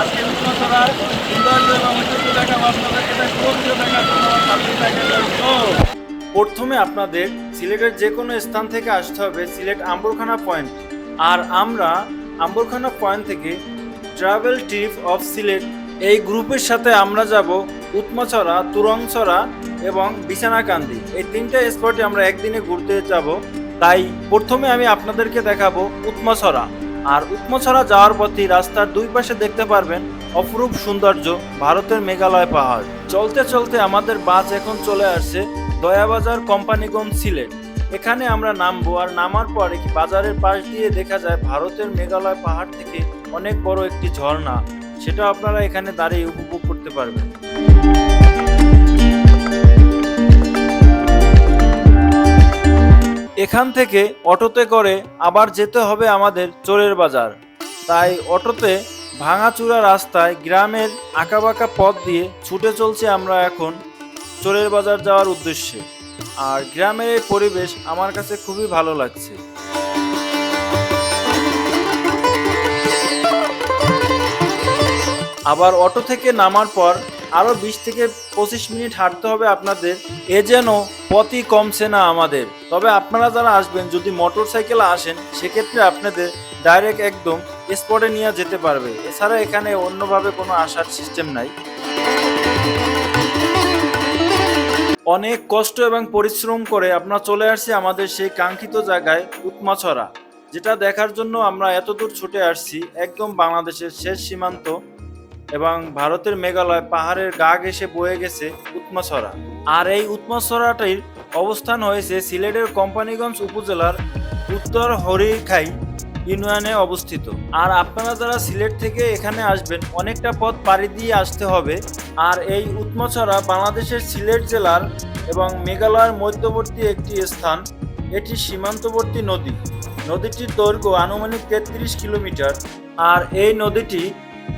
আজকে আপনাদের প্রথমে আপনাদের সিলেটের যে কোনো স্থান থেকে আসতে হবে সিলেট আম্বরখানা পয়েন্ট। আর আমরা আম্বরখানা পয়েন্ট থেকে ট্রাভেল ট্রিপ অফ সিলেট, এই গ্রুপের সাথে আমরা যাব উৎমাছড়া, তুরংছড়া এবং বিছানাকান্দি। এই তিনটা স্পটে আমরা একদিনে ঘুরতে যাব। তাই প্রথমে আমি আপনাদেরকে দেখাবো উৎমাছড়া। আর উৎমাছড়া যাওয়ার পথে রাস্তার দুই পাশে দেখতে পারবেন অপরূপ সৌন্দর্য ভারতের মেঘালয় পাহাড়। চলতে চলতে আমাদের বাস এখন চলে আসছে দয়াবাজার কোম্পানিগঞ্জ সিলেট। এখানে আমরা নামবো আর নামার পর একটি বাজারের পাশ দিয়ে দেখা যায় ভারতের মেঘালয় পাহাড় থেকে অনেক বড় একটি ঝর্ণা। সেটা আপনারা এখানে দাঁড়িয়ে উপভোগ করতে পারবেন। এখান থেকে অটোতে করে আবার যেতে হবে আমাদের চোরের বাজার। তাই অটোতে ভাঙাচুরা রাস্তায় গ্রামের আঁকাবাঁকা পথ দিয়ে ছুটে চলছে আমরা এখন চোরের বাজার যাওয়ার উদ্দেশ্যে। আর গ্রামের এই পরিবেশ আমার কাছে খুবই ভালো লাগছে। আবার অটো থেকে নামার পর আরও বিশ থেকে পঁচিশ মিনিট হাঁটতে হবে আপনাদের। এ যেন পথই কমছে না আমাদের। তবে আপনারা যারা আসবেন, যদি মোটর সাইকেলে আসেন, সেক্ষেত্রে আপনাদের ডাইরেক্ট একদম স্পটে নিয়ে যেতে পারবে। এছাড়া এখানে অন্যভাবে কোনো আসার সিস্টেম নাই। অনেক কষ্ট এবং পরিশ্রম করে আমরা চলে আসছি আমাদের সেই কাঙ্ক্ষিত জায়গায় উৎমাছড়া, যেটা দেখার জন্য আমরা এতদূর ছুটে আসছি। একদম বাংলাদেশের শেষ সীমান্ত এবং ভারতের মেঘালয় পাহাড়ের গা ঘেসে বয়ে গেছে উৎমাছড়া। আর এই উৎমাছড়াটির অবস্থান হয়েছে সিলেটের কোম্পানিগঞ্জ উপজেলার উত্তর হরিখাই ইউনিয়নে অবস্থিত। আর আপনারা যারা সিলেট থেকে এখানে আসবেন, অনেকটা পথ পাড়ি দিয়ে আসতে হবে। আর এই উৎমছড়া বাংলাদেশের সিলেট জেলার এবং মেঘালয়ের মধ্যবর্তী একটি স্থান। এটি সীমান্তবর্তী নদী। নদীটির দৈর্ঘ্য আনুমানিক তেত্রিশ কিলোমিটার। আর এই নদীটি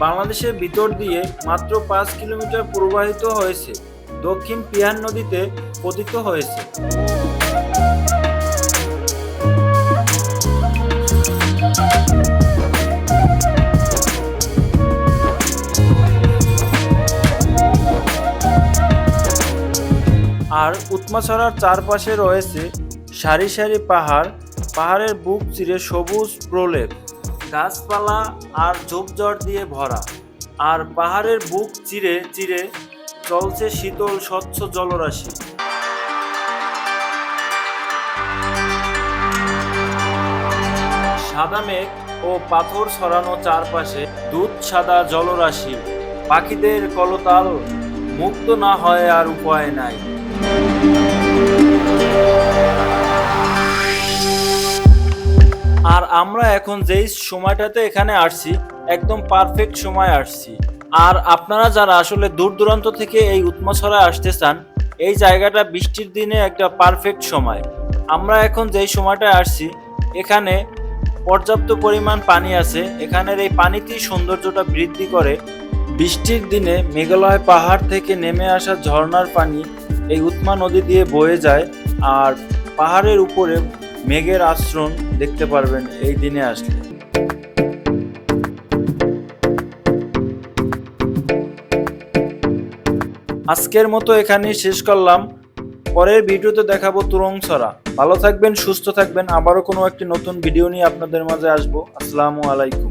বাংলাদেশের ভিতর দিয়ে মাত্র পাঁচ কিলোমিটার প্রবাহিত হয়েছে। দক্ষিণ পিয়ার নদীতে পতিত হয়েছে। আর উৎমাছড়ার চারপাশে রয়েছে সারি সারি পাহাড়, পাহাড়ের বুক চিরে সবুজ প্রলেপ, গাছপালা আর ঝোপঝড় দিয়ে ভরা। আর পাহাড়ের বুক চিরে চিরে চলছে শীতল, স্বচ্ছ জলরাশি। সাদা মেঘ ও পাথর ছড়ানো চারপাশে দুধ সাদা জলরাশি। পাখিদের কলতাল মুক্ত না হয় আর উপায় নাই। আর আমরা এখন যেই সময়টাতে এখানে আসছি, একদম পারফেক্ট সময় আসছি। আর আপনারা যারা আসলে দূর দূরান্ত থেকে এই উৎমাছড়ায় আসতে চান, এই জায়গাটা বৃষ্টির দিনে একটা পারফেক্ট সময়। আমরা এখন যেই সময়টায় আসছি, এখানে পর্যাপ্ত পরিমাণ পানি আছে। এখানের এই পানিতেই সৌন্দর্যটা বৃদ্ধি করে। বৃষ্টির দিনে মেঘালয় পাহাড় থেকে নেমে আসা ঝর্ণার পানি এই উৎমা নদী দিয়ে বয়ে যায় আর পাহাড়ের উপরে মেঘের আশ্রম দেখতে পারবেন এই দিনে আসলে। আজকের মতো এখানেই শেষ করলাম। পরের ভিডিওতে দেখাবো তুরং ছড়া। ভালো থাকবেন, সুস্থ থাকবেন। আবারও কোনো একটি নতুন ভিডিও নিয়ে আপনাদের মাঝে আসব। আসসালামু আলাইকুম।